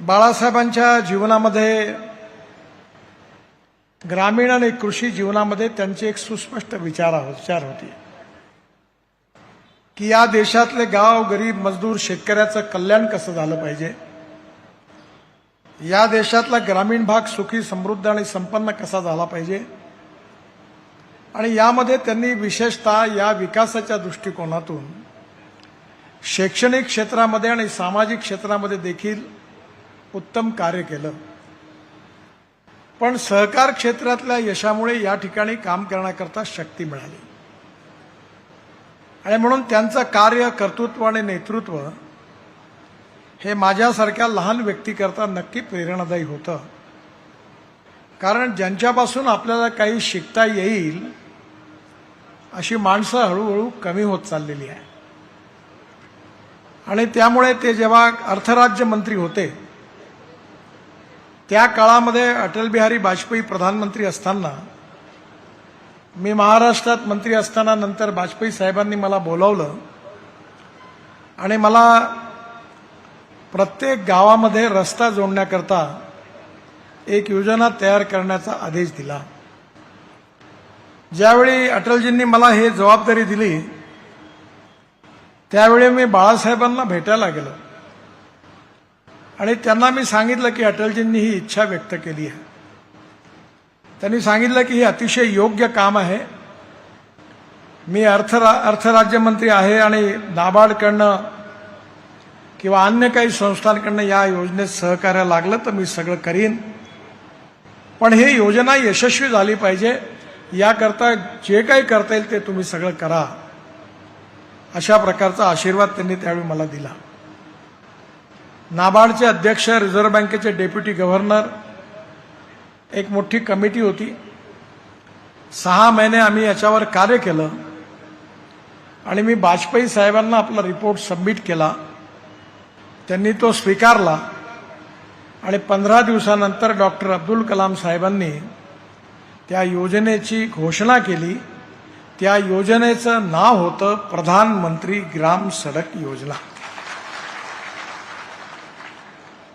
बाळासाहेबांच्या जीवनामध्ये ग्रामीण आणि कृषी जीवनामध्ये त्यांचे एक सुस्पष्ट विचार विचार होती. की या देशातले गाव गरीब मजदूर शेतकऱ्याचं कल्याण कसं झालं पाहिजे? या देशातला ग्रामीण भाग सुखी समृद्ध आणि संपन्न कसा झाला पाहिजे? आणि यामध्ये त्यांनी विशेषतः या विकासाच्या दृष्टिकोनातून शैक्षणिक क्षेत्रामध्ये आणि सामाजिक क्षेत्रामध्ये देखील उत्तम कार्य केलं. पण सहकार क्षेत्रातल्या यशामुळे या ठिकाणी काम करण्याकरता शक्ती मिळाली. आणि म्हणून त्यांचं कार्य कर्तृत्व आणि नेतृत्व हे माझ्यासारख्या लहान व्यक्तीकरता नक्की प्रेरणादायी होतं. कारण ज्यांच्यापासून आपल्याला काही शिकता येईल अशी माणसं हळूहळू कमी होत चाललेली आहे. आणि त्यामुळे ते जेव्हा अर्थराज्य मंत्री होते त्या काळामध्ये अटलबिहारी वाजपेयी प्रधानमंत्री असताना मी महाराष्ट्रात मंत्री असताना नंतर वाजपेयी साहेबांनी मला बोलावलं आणि मला प्रत्येक गावामध्ये रस्ता जोडण्याकरता एक योजना तयार करण्याचा आदेश दिला. ज्यावेळी अटलजींनी मला हे जबाबदारी दिली त्यावेळी मी बाळासाहेबांना भेटायला गेलो. आणि त्यांना मी सांगितलं की अटलजींनी ही इच्छा व्यक्त केली आहे. त्यांनी सांगितलं की हे अतिशय योग्य काम आहे. मी अर्थरा अर्थराज्यमंत्री आहे आणि नाबार्डकडनं किंवा अन्य काही संस्थांकडनं या योजनेत सहकार्य लागलं तर मी सगळं करीन. पण ही योजना यशस्वी झाली पाहिजे. याकरता जे काही करता येईल ते तुम्ही सगळं करा. अशा प्रकारचा आशीर्वाद त्यांनी त्यावेळी मला दिला. नाबार्डचे अध्यक्ष रिझर्व्ह बँकेचे डेप्युटी गव्हर्नर. एक मोठी कमिटी होती. सहा महिने आम्ही याच्यावर कार्य केलं. आणि मी वाजपेयी साहेबांना आपला रिपोर्ट सबमिट केला. त्यांनी तो स्वीकारला. आणि पंधरा दिवसानंतर डॉक्टर अब्दुल कलाम साहेबांनी त्या योजनेची घोषणा केली. त्या योजनेचं नाव होतं प्रधानमंत्री ग्राम सडक योजना.